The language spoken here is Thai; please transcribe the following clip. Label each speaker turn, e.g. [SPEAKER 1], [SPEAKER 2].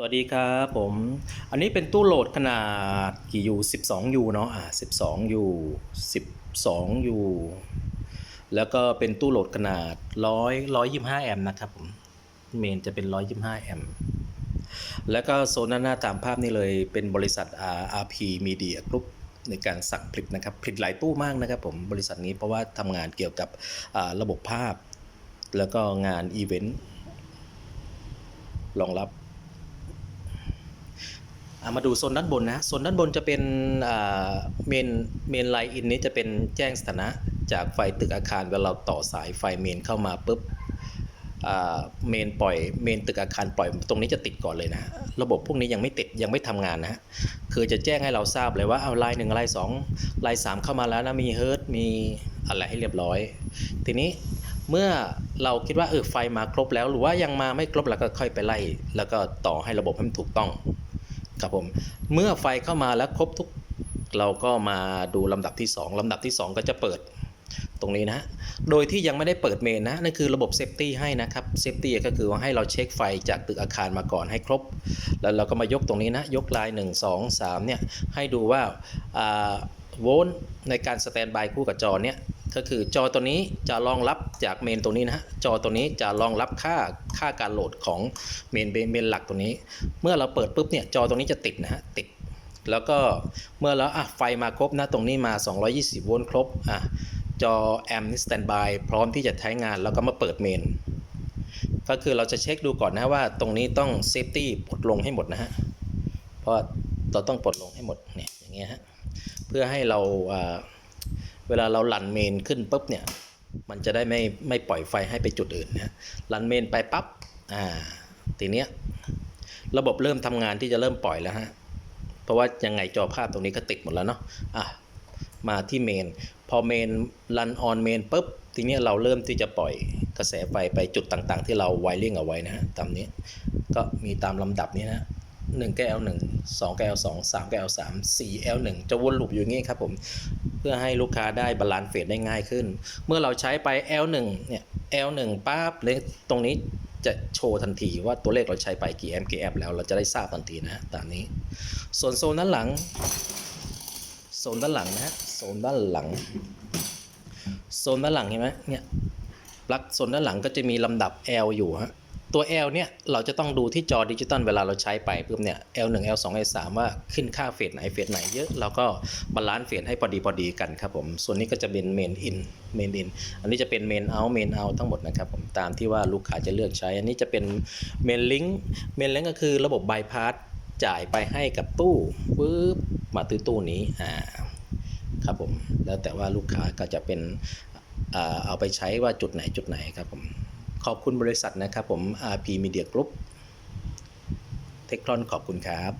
[SPEAKER 1] สวัสดีครับผม อันนี้เป็นตู้โหลดขนาดกี่ยู12ยูเนาะอ่า12ยู12ยูแล้วก็เป็นตู้โหลดขนาด 100 125 แอมป์นะครับผม เมนจะเป็น 125 แอมป์แล้วก็โซนด้านหน้าตามภาพนี่เลยเป็นบริษัท RP Media Group ในการสั่งผลิตนะครับผลิตหลายตู้มากนะครับผมบริษัทนี้เพราะว่าทำงานเกี่ยวกับระบบภาพ แล้วก็งานอีเวนต์รองรับ มาดูโซนด้านบนนะโซนด้านบนจะเป็นเมนเมนไลน์อินนี้จะเป็นแจ้งสถานะ จากไฟตึกอาคารเวลาเราต่อสายไฟเมนเข้ามาปุ๊บเมนปล่อยเมนตึกอาคารปล่อยตรงนี้จะติดก่อนเลยนะ ระบบพวกนี้ยังไม่ติดยังไม่ทำงานนะ คือจะแจ้งให้เราทราบเลยว่าเอาไลน์หนึ่งไลน์สองไลน์สามเข้ามาแล้วนะมีเฮิร์ตมีอะไรให้เรียบร้อย ทีนี้เมื่อเราคิดว่าเออไฟมาครบแล้ว หรือว่ายังมาไม่ครบเราก็ค่อยไปไล่ แล้วก็ต่อให้ระบบให้มันถูกต้อง ครับผมเมื่อไฟเข้ามาแล้วครบทุกเราก็มาดูลำดับที่ 2 ลำดับที่ 2 ก็จะเปิดตรงนี้นะ โดยที่ยังไม่ได้เปิดเมนนะ นั่นคือระบบเซฟตี้ให้นะครับ เซฟตี้ก็คือว่าให้เราเช็คไฟจากตึกอาคารมาก่อนให้ครบ แล้วเราก็มายกตรงนี้นะ ยกลาย 1 2 3เนี่ย ให้ดูว่าโวลต์ในการสแตนบายคู่กับจอเนี่ย ก็คือจอตัวนี้จะรองรับจากเมนตัวนี้นะฮะจอตัวนี้จะรองรับค่าค่าการโหลดของเมนเมนหลักตัวนี้ เมื่อเราเปิดปุ๊บเนี่ยจอตรงนี้จะติดนะฮะติด แล้วก็เมื่อแล้วอะไฟมาครบนะตรงนี้มา 220 โวลต์ครบอะจอแอมนี่สแตนบายพร้อมที่จะใช้งานแล้วก็มาเปิดเมนก็คือเราจะเช็คดูก่อนนะว่าตรงนี้ต้องเซฟตี้ปลดลงให้หมดนะฮะเพราะเราต้องปลดลงให้หมดเนี่ยอย่างเงี้ยฮะเพื่อให้เราอ่า เวลาเราลันเมนขึ้นปุ๊บเนี่ยมันจะได้ไม่ไม่ปล่อยไฟให้ไปจุดอื่นนะลันเมนไปปั๊บ อ่า ทีเนี้ยระบบเริ่มทำงานที่จะเริ่มปล่อยแล้วฮะ เพราะว่ายังไงจอภาพตรงนี้ก็ติดหมดแล้วเนาะ อะ มาที่เมน พอเมนรันออนเมนปุ๊บ ทีเนี้ยเราเริ่มที่จะปล่อยกระแสไฟไปจุดต่างๆ ที่เราไวริ่งเอาไว้นะฮะ ตามนี้ ก็มีตามลำดับนี้นะหนึ่งแก้วหนึ่งสองแก้วสองสามแก้วสามสี่แอลหนึ่งจะวนลูปอยู่อย่างงี้ครับผม เพื่อให้ลูกค้าได้บาลานซ์เฟสได้ง่ายขึ้น เมื่อเราใช้ไป L1 เนี่ย L1 ปั๊บเลขตรงนี้จะโชว์ทันทีว่าตัวเลขเราใช้ไปกี่แอมป์กี่แอมแล้วเราจะได้ทราบทันทีนะฮะตามนี้ ส่วนโซนด้านหลัง โซนด้านหลังนะฮะโซนด้านหลัง โซนด้านหลังเห็นไหมเนี่ยปลั๊กโซนด้านหลังก็จะมีลำดับ L อยู่ฮะ ตัว L เนี่ยเราจะต้องดูที่จอดิจิตอลเวลาเราใช้ไปปุ๊บเนี่ย L1 L2 L3 ว่าขึ้นค่าเฟสไหนเฟสไหนเยอะเราก็บาลานซ์เฟสให้พอดีพอดีกันครับผม ส่วนนี้ก็จะเป็นเมนอินเมนอินอันนี้จะเป็นเมนเอาเมนเอาทั้งหมดนะครับผมตามที่ว่าลูกค้าจะเลือกใช้ อันนี้จะเป็นเมนลิงก์เมนลิงก์ก็คือระบบบายพาสจ่ายไปให้กับตู้ปุ๊บมาตื้อตู้นี้อ่าครับผมแล้วแต่ว่าลูกค้าก็จะเป็นเอาไปใช้ว่าจุดไหนจุดไหนครับผม ขอบคุณบริษัทนะครับผม RP Media Group เทคทรอนขอบคุณครับ